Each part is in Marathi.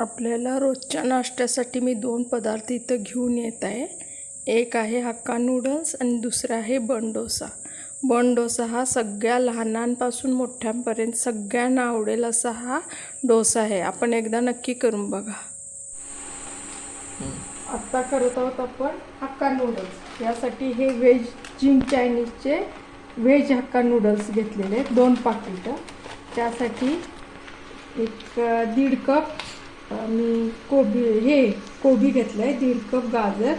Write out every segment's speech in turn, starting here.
आपल्याला रोजच्या नाश्त्यासाठी मी दोन पदार्थ इथं घेऊन येत आहे. एक आहे हक्का नूडल्स आणि दुसरा आहे बन डोसा. बन डोसा हा सगळ्या लहानांपासून मोठ्यांपर्यंत सगळ्यांना आवडेल असा हा डोसा आहे. आपण एकदा नक्की करून बघा. आत्ता करत आहोत आपण हक्का नूडल्स. यासाठी हे व्हेज चिंग चायनीजचे व्हेज हक्का नूडल्स घेतलेले आहेत. दोन पाकिटं. त्यासाठी एक दीड कप मी कोबी हे कोबी घेतलं आहे दीड कप गाजर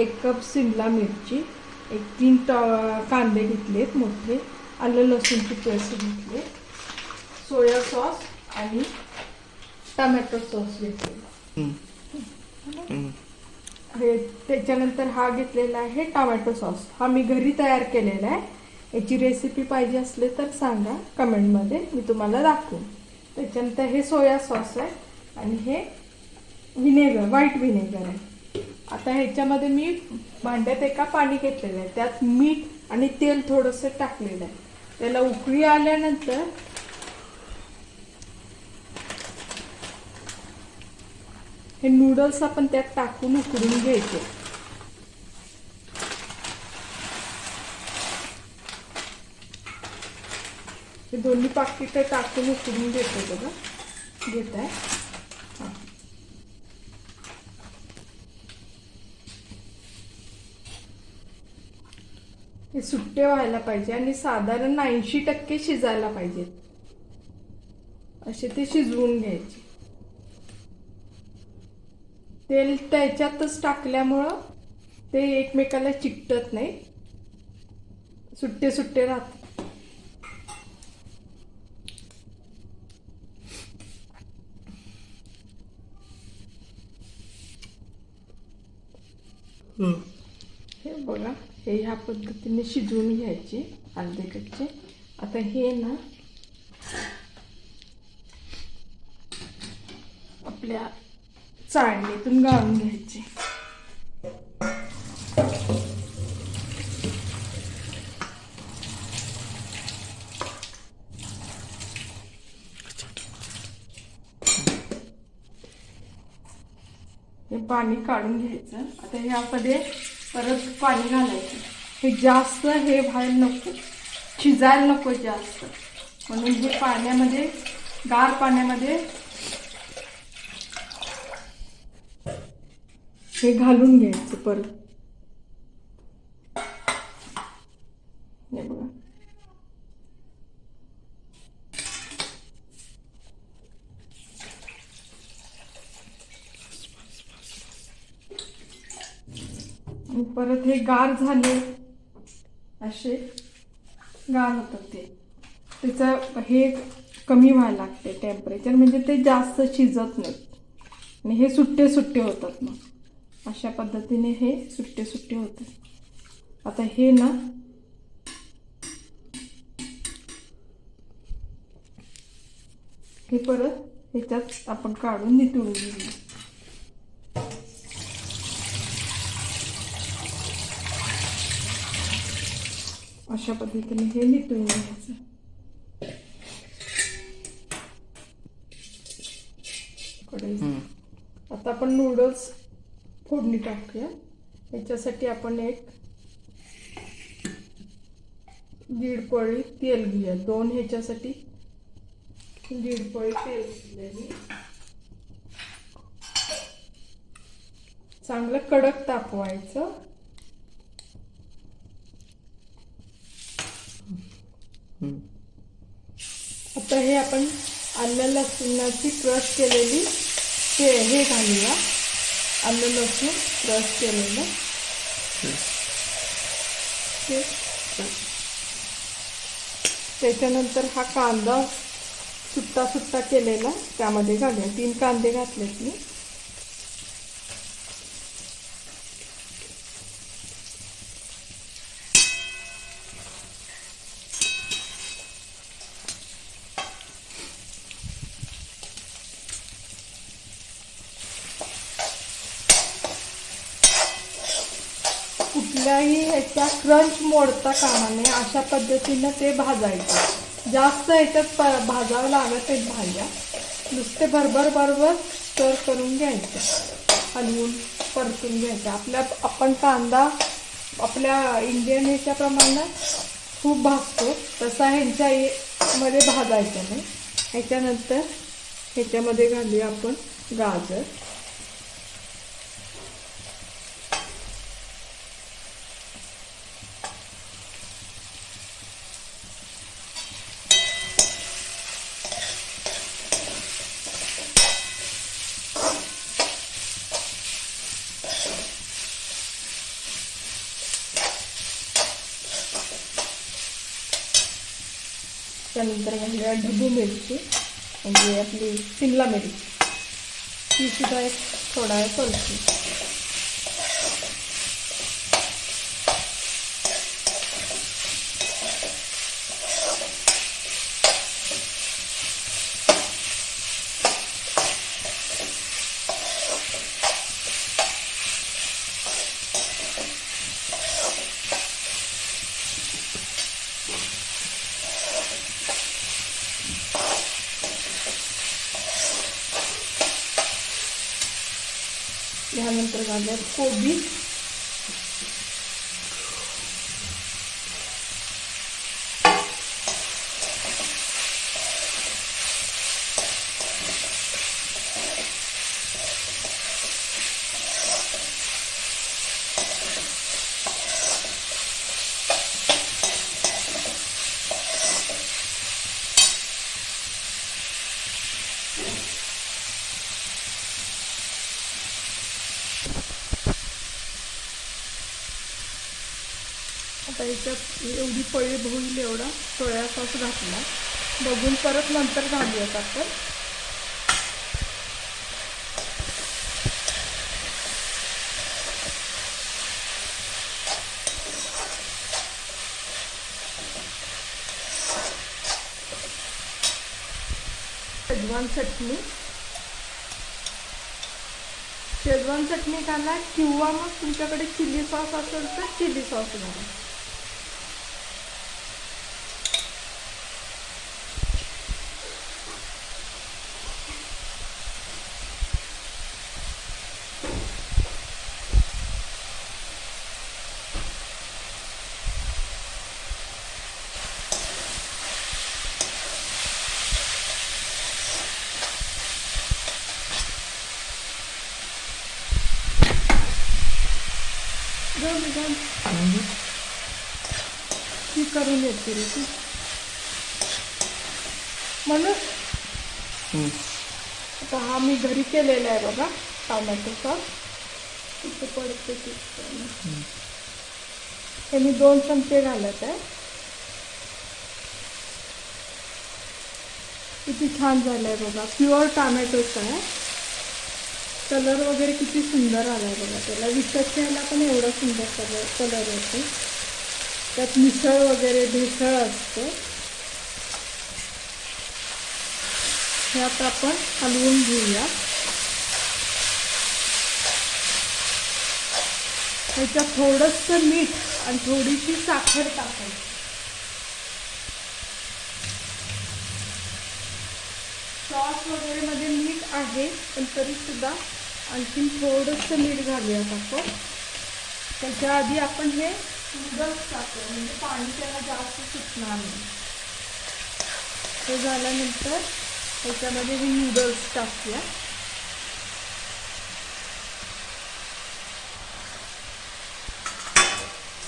एक कप शिमला मिरची एक तीन ट कांदे घेतलेत मोठे आलं लसूणची पेस्ट घेतली सोया सॉस आणि टमॅटो सॉस घेतले हे त्याच्यानंतर हा घेतलेला आहे टोमॅटो सॉस. हा मी घरी तयार केलेला आहे. याची रेसिपी पाहिजे असले तर सांगा कमेंटमध्ये मी तुम्हाला दाखवेन. त्याच्यानंतर हे सोया सॉस आहे. आणि हे व्हिनेगर व्हाईट व्हिनेगर आहे. आता ह्याच्यामध्ये मी भांड्यात एका पाणी घेतलेलं आहे. त्यात मीठ आणि तेल थोडंसं टाकलेलं आहे. त्याला उकळी आल्यानंतर हे नूडल्स आपण त्यात टाकून उकडून घ्यायचे. हे दोन्ही पाकिटं टाकून उकडून घेतो बघा. घेत आहे हां हे सुट्टे व्हायला पाहिजे आणि साधारण ऐंशी टक्के शिजायला पाहिजेत असे ते शिजवून घ्यायचे. तेल त्याच्यातच टाकल्यामुळं ते एकमेकाला चिकटत नाही. सुट्टे सुट्टे राहतात. हे बघा. हे ह्या पद्धतीने शिजवून घ्यायचे अर्धे कच्चे. आता हे ना आपल्या चाळणीतून गाळून घ्यायचे. हे पाणी काढून घ्यायचं. आता ह्यामध्ये परत पाणी घालायचं. हे जास्त हे व्हायला नको. शिजायला नको जास्त. म्हणून हे पाण्यामध्ये गार पाण्यामध्ये हे घालून घ्यायचं परत हे बघा आणि परत हे गार झाले. असे गार होतात ते. त्याचं हे कमी व्हायला लागते टेम्परेचर म्हणजे ते जास्त शिजत नाही आणि हे सुट्टे सुट्टे होतात मग. अशा पद्धतीने हे सुट्टे सुट्टे होतात आता हे ना हे परत ह्याच्यात आपण काढून नितळून घेऊया. अशा पद्धतीने हे नितळून घ्यायचं आता आपण नूडल्स फोडणी टाकूया. याच्यासाठी आपण एक दीड पळी तेल घेऊया. दोन ह्याच्यासाठी दीड पळी तेल घेतलेली चांगलं कडक तापवायचं. आता हे आपण आलं लसूणाची क्रश केलेली ते हे घालूया. आलं लसूण क्रश केलेलं. त्याच्यानंतर हा कांदा सुट्टा सुट्टा केलेला. त्यामध्ये घालूया. तीन कांदे घातलेत मी कुठल्याही ह्याच्या क्रंच मोडता कामा नये अशा पद्धतीनं ते भाजायचं. जास्त ह्याच्यात प भाजावं लागत आहेत भाज्या. नुसते भरभर बरोबर स्टर करून घ्यायचं. हलवून परतून घ्यायचं. आपल्या आपण कांदा आपल्या इंडियन ह्याच्या प्रमाणात खूप भाजतो. तसा ह्यांच्या मध्ये भाजायचा नाही. ह्याच्यानंतर ह्याच्यामध्ये घालूया आपण गाजर. त्यानंतर घालूया म्हणजे ढबू मिरची म्हणजे आपली शिमला मिरची. तीसुद्धा एक थोडा वेळ परतू त्याच्यात एवढी पळी होईल एवढा सोया सॉस घातला. बघून परत नंतर घालूयात आपण. शेजवान चटणी. शेजवान चटणी घाला किंवा मग तुमच्याकडे चिली सॉस असेल तर चिली सॉस घाला. दे. ती करून येते रे ती म्हणून आता हा मी घरी केलेला आहे बघा टोमॅटो सॉस तिथे पडते ती हे मी दोन चमचे घालत आहे किती छान झालं आहे बघा प्युअर टोमॅटोचं आहे कलर वगैरे किती सुंदर आला आहे बघा. त्याला विकत घ्यायला पण एवढा सुंदर कलर कलर येतो. त्यात मिसळ वगैरे भेसळ असतो. हे आता आपण हलवून घेऊया. ह्याच्यात थोडंसं मीठ आणि थोडीशी साखर टाकायची. सॉस वगैरे मध्ये मीठ आहे पण तरी सुद्धा आणखीन थोडंसं मीठ घालूयात आपण. त्याच्या आधी आपण हे नूडल्स टाकू म्हणजे पाणी त्याला जास्त सुटणार नाही. हे झाल्यानंतर त्याच्यामध्ये हे नूडल्स टाकूया.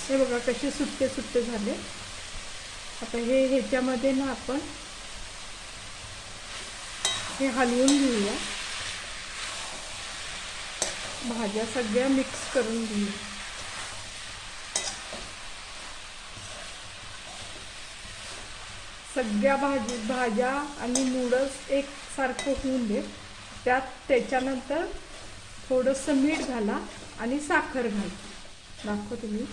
हे बघा कसे सुट्टे सुट्टे झाले. आता हे ह्याच्यामध्ये ना आपण हे हलवून घेऊया. भाज्या सगळ्या मिक्स करून घेऊ. सगळ्या भाजी भाज्या आणि नूडल्स एकसारखं होऊन दे. त्यात त्याच्यानंतर थोडंसं मीठ घाला आणि साखर घाला. दाखव तुम्ही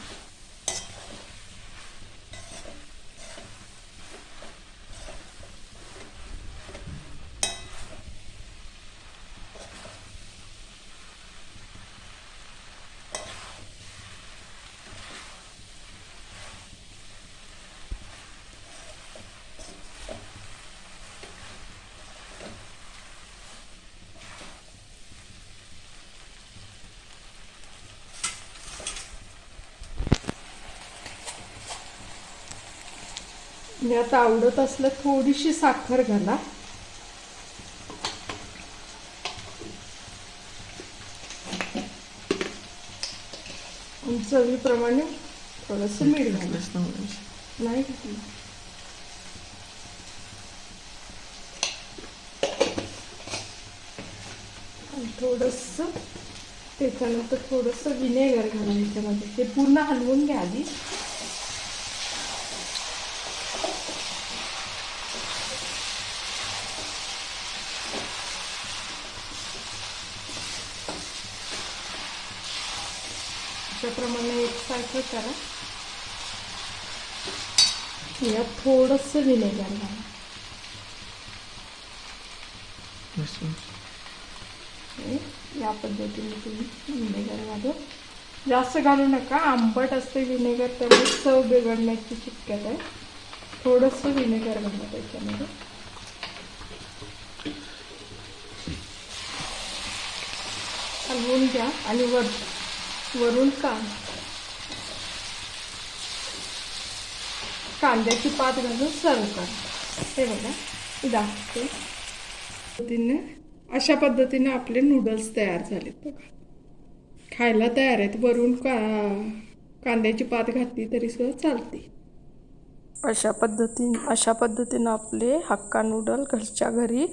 आणि आता आवडत असलं थोडीशी साखर घाला. चवीप्रमाणे थोडंसं मीठ घालायचं नाही घातलं आणि थोडंसं त्याच्यानंतर थोडंसं विनेगर घाला याच्यामध्ये. ते पूर्ण हलवून घ्या आधी. अशाप्रमाणे एकसारखं करा. यात थोडंसं विनेगर घाला या पद्धतीने तुम्ही विनेगर घालून. जास्त घालू नका आंबट असते विनेगर त्यामुळे चव बिघडण्याची शक्यता आहे. थोडंसं विनेगर घाला त्याच्यामध्ये. हलवून घ्या आणि वर वरून का कांद्याची पात घालून सर्व कर. हे बघा दाखवते. पद्धतीने अशा पद्धतीने आपले नूडल्स तयार झालेत बघा. खायला तयार आहेत. वरून का कांद्याची पात घातली तरी सुद्धा चालते. अशा पद्धतीने अशा पद्धतीनं आपले हक्का नूडल घरच्या घरी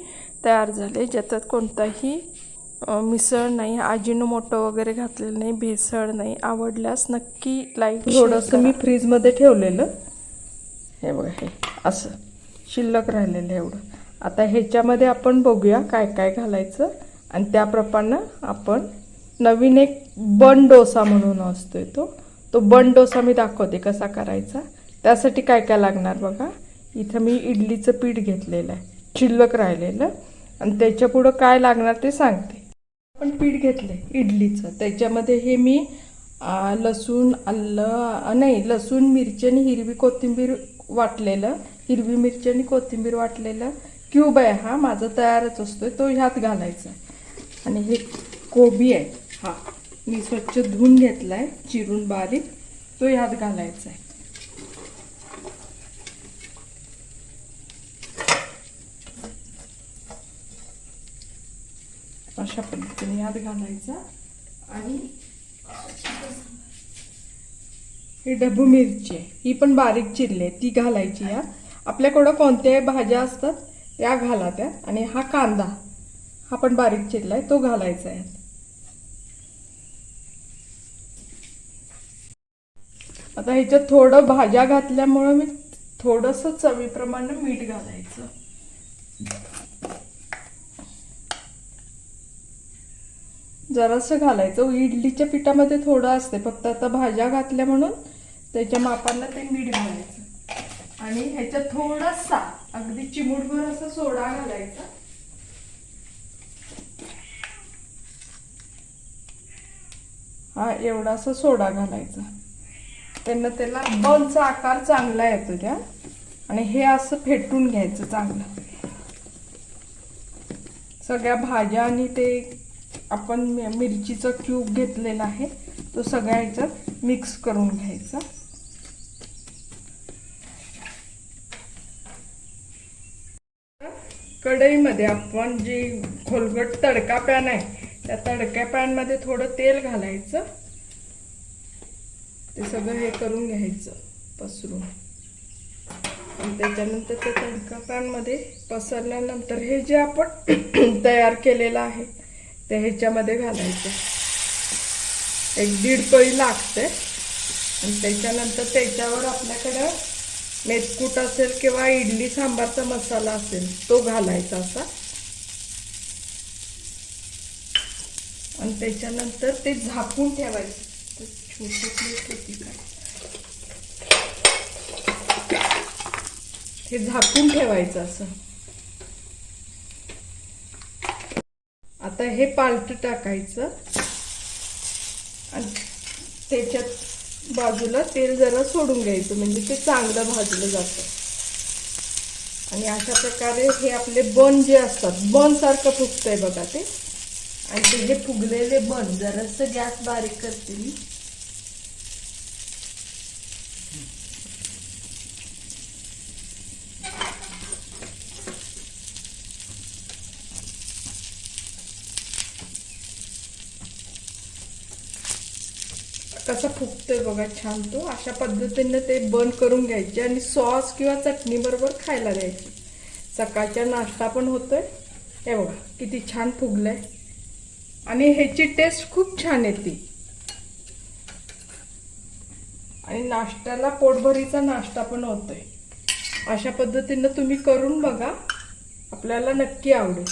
तयार झाले. ज्याच्यात कोणताही मिसळ नाही आजीनोमोटो वगैरे घातलेलं नाही भेसळ नाही आवडल्यास नक्की लाईक थोडंसं मी फ्रीजमध्ये ठेवलेलं. हे बघा हे असं शिल्लक राहिलेलं एवढं. आता ह्याच्यामध्ये आपण बघूया काय काय घालायचं आणि त्याप्रमाणे आपण नवीन एक बन डोसा म्हणून असतोय तो. तो बन डोसा मी दाखवते कसा करायचा. त्यासाठी काय काय लागणार बघा. इथं मी इडलीचं पीठ घेतलेलं आहे. शिल्लक राहिलेलं. आणि त्याच्या पुढं काय लागणार ते सांगते. पण पीठ घेतलंय इडलीचं. त्याच्यामध्ये हे मी लसूण आलं नाही लसूण मिरची आणि हिरवी कोथिंबीर वाटलेलं हिरवी मिरची आणि कोथिंबीर वाटलेलं क्यूब आहे हा माझा तयारच असतोय तो ह्यात घालायचा. आहे आणि हे कोबी आहे हा. मी स्वच्छ धुवून घेतला आहे चिरून बारीक तो ह्यात घालायचा आहे. अशा पद्धतीने यात घालायचा. आणि ही डबू मिरची ही पण बारीक चिरले ती घालायची या. आपल्याकडं कोणत्याही भाज्या असतात त्या घाला त्या. आणि हा कांदा हा पण बारीक चिरलाय तो घालायचा आहे आता ह्याच्यात थोडं भाज्या घातल्यामुळं मी थोडंसं चवीप्रमाणे मीठ घालायचं. जरासं घालायचं. इडलीच्या पिठामध्ये थोडं असते. फक्त आता भाज्या घातल्या म्हणून त्याच्या मापांना ते मीठ घालायचं. आणि ह्याच्यात थोडासा अगदी चिमूटभर असा सोडा घालायचा. हा एवढासा सोडा घालायचा. त्यांना त्याला बनचा आकार चांगला येतो त्या. आणि हे असं फेटून घ्यायचं चांगलं. सगळ्या भाज्या आणि ते आपण मिरचीचा क्यूब घेतलेला आहे. तो सगळ्या ह्याच्यात मिक्स करून घ्यायचा. कढईमध्ये आपण जी खोलगट तडका पॅन आहे त्या तडक्या पॅनमध्ये थोडं तेल घालायचं. ते सगळं हे करून घ्यायचं पसरून. आणि त्याच्यानंतर ते तडका पॅनमध्ये पसरल्यानंतर हे जे आपण तयार केलेलं आहे ते ह्याच्यामध्ये घालायचं. एक दीड पळी लागते. आणि त्याच्यानंतर त्याच्यावर आपल्याकडं मेथकूट असेल किंवा इडली सांबारचा मसाला असेल तो घालायचा असा. आणि त्याच्यानंतर ते झाकून ठेवायचं. छोटी प्लेट होती काय हे झाकून ठेवायचं असं. आता हे पालट टाकायचं. आणि त्याच्यात बाजूला तेल जरा सोडून घ्यायचं म्हणजे ते चांगलं भाजलं जातं. आणि अशा प्रकारे हे आपले बन जे असतात बन सारखं फुगतंय बघा ते. आणि ते हे फुगलेले बन जरासं गॅस बारीक करते मी. कसा फुगतोय बघा छान तो. अशा पद्धतीने ते बंद करून घ्यायचे आणि सॉस किंवा चटणी बरोबर खायला द्यायची. सकाळच्या नाश्ता पण होतोय. हे बघा किती छान फुगलंय. आणि ह्याची टेस्ट खूप छान येते. आणि नाश्त्याला पोटभरीचा नाश्ता पण होतोय. अशा पद्धतीनं तुम्ही करून बघा. आपल्याला नक्की आवडेल.